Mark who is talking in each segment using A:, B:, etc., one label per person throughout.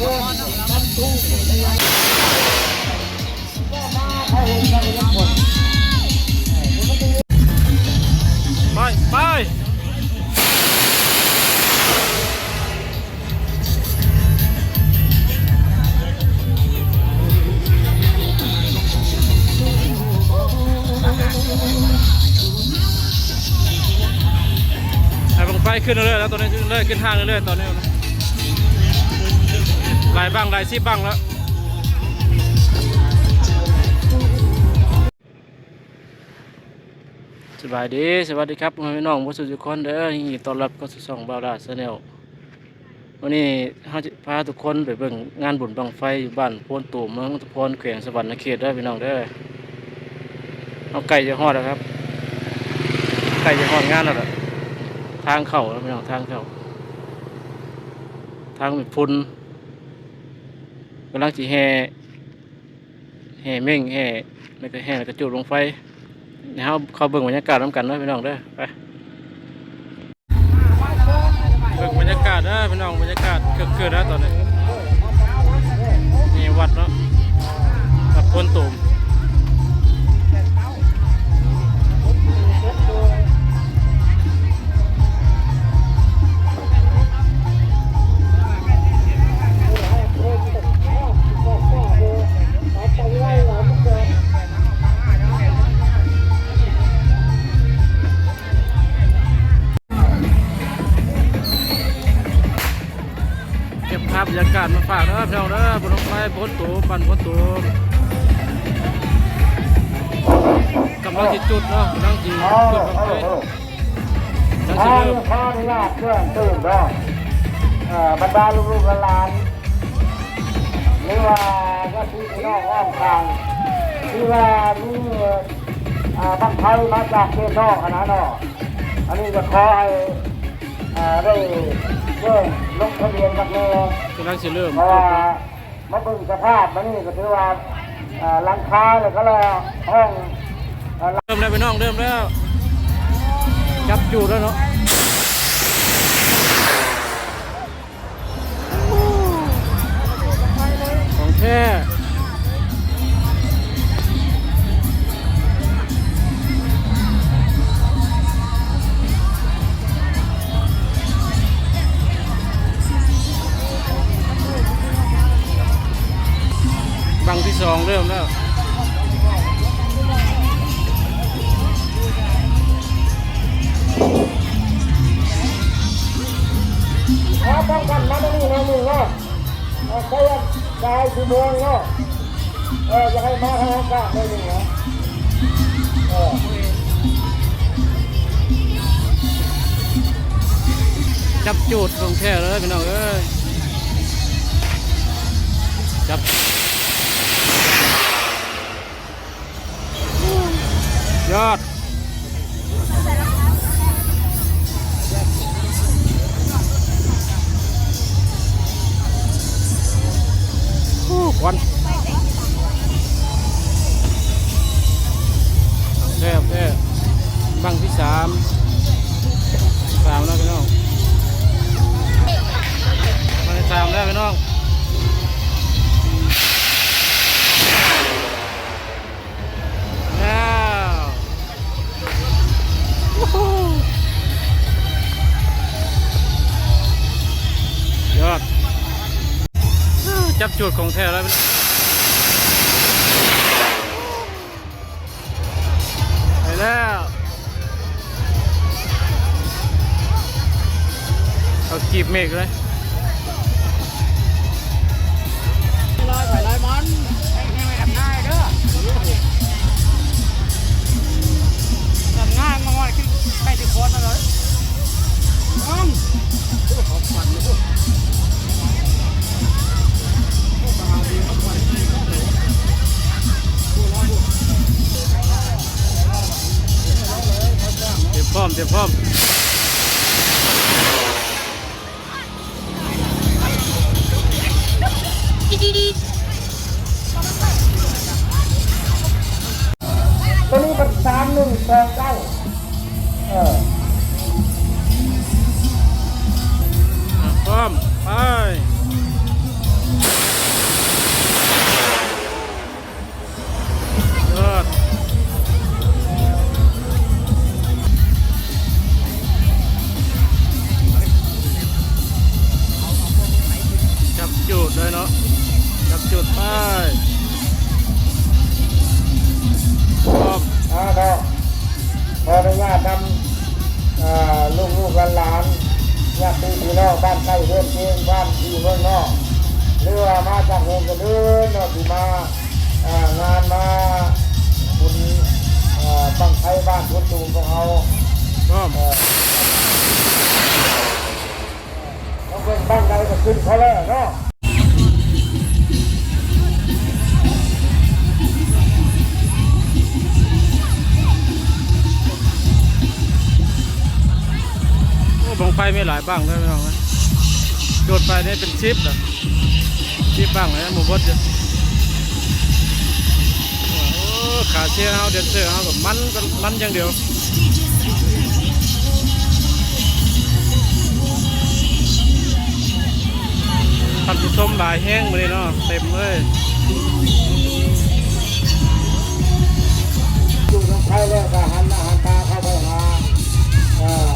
A: ไป ไปไอ้บังไฟขึ้นเรื่อยๆแล้วตอนนี้ขึ้นเรื่อยๆขึ้นห้างเรื่อยๆตอนนี้ ลายบ้างหลายซีบ้างแล้ว สบายดี สวัสดีครับพี่น้องผู้สุทุกคนเด้อยินดีต้อนรับเข้าสู่ช่องบาวดาชาแนลวันนี้เราจะพาทุกคนไปเบิ่งงานบุญบังไฟอยู่บ้านโพนตู่เมืองตะพรแขวงสวรรณเขตเด้พี่น้องเด้อเอาไก่จะฮอดแล้วครับ ไก่จะฮอดงานแล้วล่ะทางเข้าแล้วพี่น้องทางเข้าทางมีพุ่น กำลังจีแห่แห่เม่งแห่แล้วก็แห่แล้วก็จุดลงไฟเดี๋ยวเราเขาเบิ่งบรรยากาศน้ำกันเนาะพี่น้องเด้อไปเบิ่งบรรยากาศเด้อพี่น้องบรรยากาศคึกคืนนะตอนนี้นี่วัดเนาะวัดโพนตูมาพบรรยากาศมาฝากเด้อพี่น้องเด้อบนรถไฟโพนตูมปั่นโพนตูมกำลังจิจุดเนาะกำลังจิจุดบังไฟกำลัง
B: ข
A: จิ
B: อ
A: เริ่ม
B: ขออนุญาตเพื่อนตื่นด้วยบรรดาลูกหลานหรือว่าก็พี่น้องอ้อมทางที่ว่ามีอ่าบางไทยมาจากเขตนอกอันนั้นเนาะอันนี้จะขอให้ ได้เริ่มลงทะเบียนกับแม่
A: กำลังจิเริ่ม
B: เพราะว่ามาเบิ่งสภาพมันนี่ก็ถือว่าอ่าหลังคาเลยก็แล้วห้องอ่า
A: เริ่มแล้วพี่น้องเริ่มแล้วจับจุดแล้วเนาะของแท้ เอ
B: อจะให้มาทางอากาได้ยังไงเออ
A: จับจูดของแท้เลยพี่น้องเอ้ยจับยอดโอ้ควัน จับจุดของแท้แล้วพี่น้องไปแล้วเอากีบเมฆเลย
B: ลอยไปลอยมันให้ให้ทำง่ายเด้อทำง่ายมาง่อยขึ้นใกล้ที่โคนมาเลยอืมขอบคุณนะพวก
A: เตรียมพร้อม เตรียมพร้อม
B: ตัวนี้เป็นสามหนึ่งสองเก้า
A: จุดเลยเนาะจับจุดไปพร้อม
B: อ่าเนาะขออนุญาตนำอ่าลูกลูกหลานๆญาติพี่น้องบ้านใกล้เรือนเคียงบ้านที่เมืองนอกหรือว่ามาจากโรงกระเดินเนาะที่มาอ่างานมาคุณอ่าบังไทยบ้านทุนตูมของเรา
A: พร้อม
B: เอ่อเราเพิ่งบ้านใดก็ขึ้นเขาแล้วเนาะ
A: ฟไม่หลายบ้างได้ไหมน้องนะจุดไปนี่เป็นชิปเหรอชิปบ้างเลยนะหมูบดจะโอ้ขาเชียร์เฮาเดินเซอร์เฮากับมันกันมันอย่างเดียวท่านผู้ชมหลายแห้งเลยเนาะเต็มเลย
B: อยู่ทางไทยแล้วก็หันหน้าหันตาเข้าไปหาเอ่อ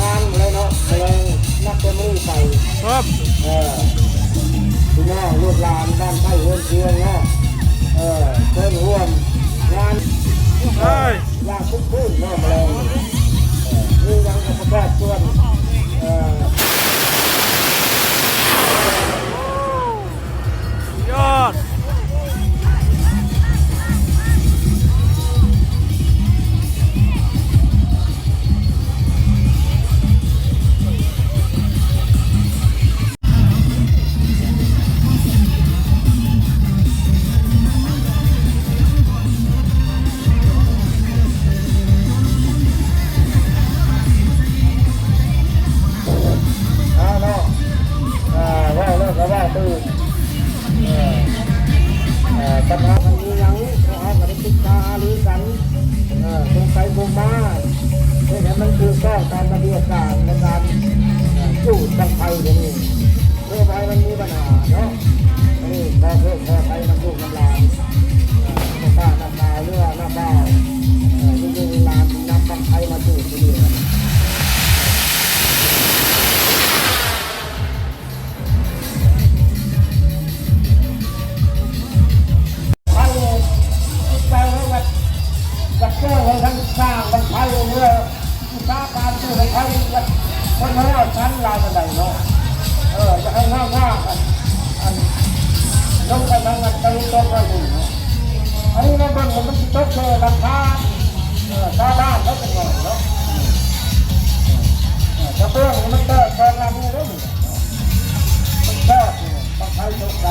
B: งานเลยเนาะเลยนักเตะมือไป
A: พร้อม
B: เออพี่น้องลูกหลานบ้านไทยเรือนเคียงเนาะ การในการเอ่อสู้จังไฟอย่างนี้ สาหการตู้บรรทัยกับคนเขาเอาชั้นลายกันไหนเนาะเออจะให้ง่ายง่ายอันอันลงไปทางกันตะลุตกไปถึงเนาะอันนี้เราเบิ่งมันมันตกเลยราคาเออชาวบ้านเขาเป็นไงเนาะเออจะเบื้องมันเติร์เติร์ลำนี่เด้อมันเติร์บรรทัยตกใจ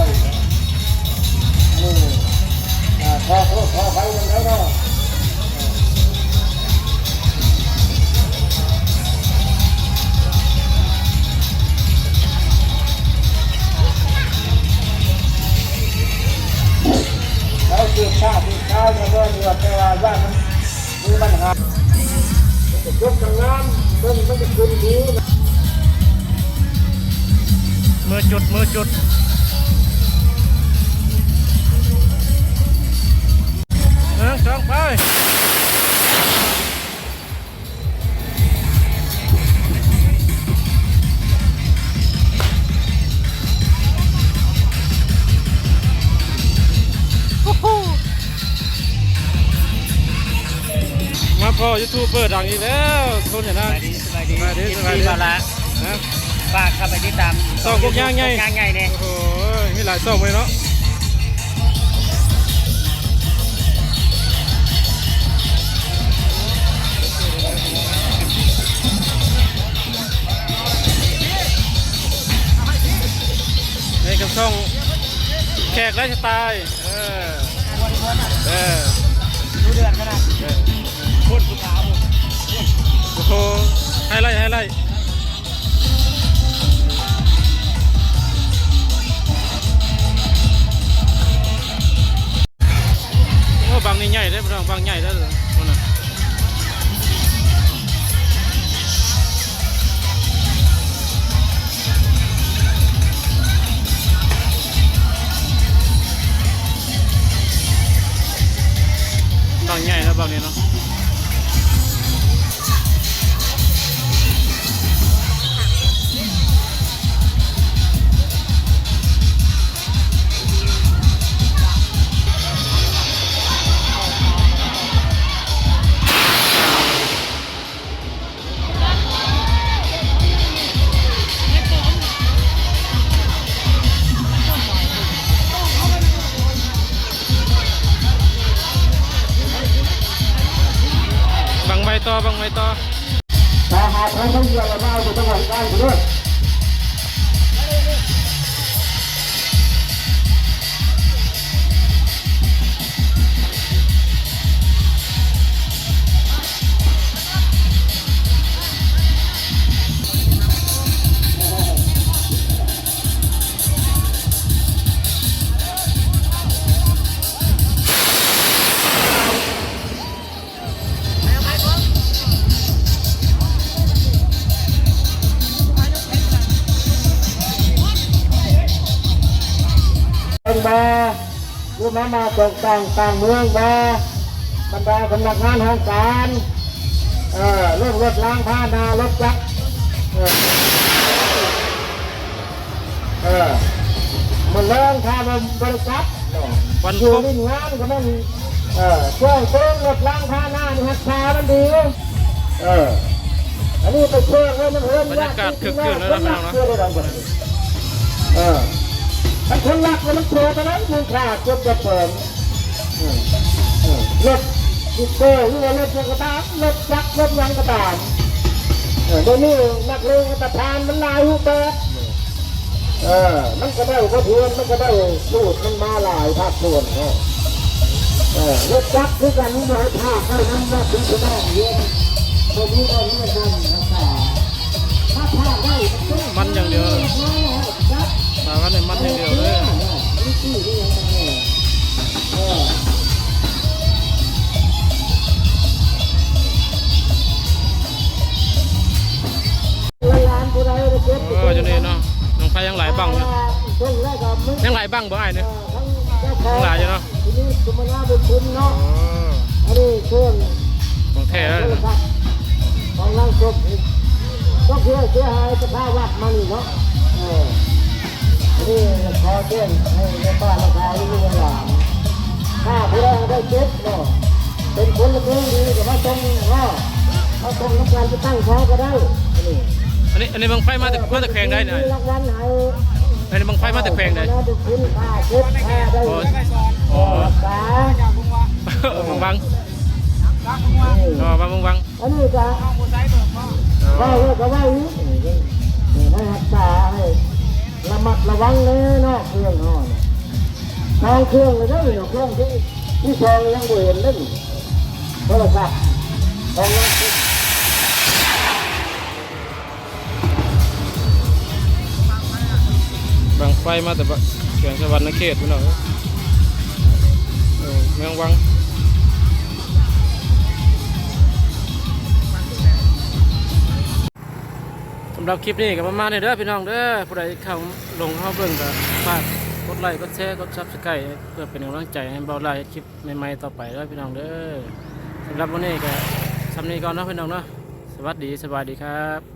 B: มื
A: อจุดมือจุดหนึ่งสองไปมาพอยูทูบเบอร์ดังอีกแล้วคนอย่างนั้น
C: สบายดีสบายดี
A: สบายดี
C: เอฟซีบาละ
A: นะ
C: ฝากเข้าไปติดตาม
A: ส่องกุ๊กย่างใหญ่
C: กุ๊กย่างใหญ่เนี่ย
A: โอ้โหมีหลายซ่องเลยเนาะนี่กับช่องแขกไลฟ์สไตล์เออเออ
C: ดูเดือนขนาด
A: บางให ต่อบังไฟต่อ
B: แต่หากใครไม่เดียวเราเอาอยู่จังหวัดใกล้อยู่ด้วย รู้มามาตกต่างต่างเมืองมาบรรดาสำนักงานทางการเอ่อรถรถล้างผ้านารถจักรเออเออมันเรื่องทางบริษัท
A: วัน
B: อยู่
A: ครบ
B: นี่งานก็มันเออช่วงต้นรถล้างผ้าหน้านี่ฮักษามันดีเอออันนี้ไปเชื่อเลยมันเฮิร์น
A: บรรยากาศคึกคืนแล้วนะพี่น้องนะ
B: เชื่อได้ดังกว่านี้เออ มันคนรักแล้วมันโผล่ไปนั้นมึงขาดจบจะเปิดรถดิเตอร์หรือว่ารถยังกระตามรถจักรถยังกระตามเดี๋ยวนี้นักเลงกระทานมันลายรูเปแบบเออ มันก็ได้กระเทือนมันก็ได้สูตรมันมาหลายภาคส่วนเนาะเออรถจักรคือกันนี่หน่อยภาคให้น้ำหนักถึงจะได้เยอะตรงนี้ได้ไม่ได้นะครับถ้าภาคได้
A: มันอย่างเดียว
B: ก็
A: เพื่
B: อเสียหายสภาพวัดมันเนาะเอออันนี้ขอเตือนให้ในบ้านราคาที่มีหลานถ้าผู้ใดได้เจ็บเนาะเป็นคนละเมืองดีก็มาส่งเนาะมาส่งน้ำการจะตั้งเขาก็ได้อันนี้
A: อันนี้อันนี้บังไฟมาแต่มาแต่แขวงได้เนี่ย
B: รางวัลให้
A: อันนี้บังไฟมาแต่แขวงได้
B: ได้คุณค่าเจ็บค่าได้
A: โอ้โอ้
B: รักษา
A: บังบัง อ๋อบังบังบัง
B: อันนี้ก็ว่าเรื่องก็ว่าอย่างนี้ให้รักษาให้ระมัดระวังเลยนาะเครื่องนาะทางเครื่องเลยได้เนาะเครื่องที่ที่ซองยังบ่เห็นเลยโทรศัพท์ของเรา
A: บังไฟมาแต่บะแขวงสวรรค์เขตพี่น้องเอองวังำหรับคลิปนี้ก็ประมาณนี้เด้อพี่น้องเด้อผู้ใดเข้าลงเข้าเบิ่งก็ฝากกดไลค์กดแชร์กดซับสไครต์เพื่อเป็นกำลังใจให้เบาไลฟ์คลิปใหม่ๆต่อไปเด้อพี่น้องเด้อสำหรับวันนี้ก็สำนี้ก่อนเนาะพี่น้องเนาะสวัสดีสบายดีครับ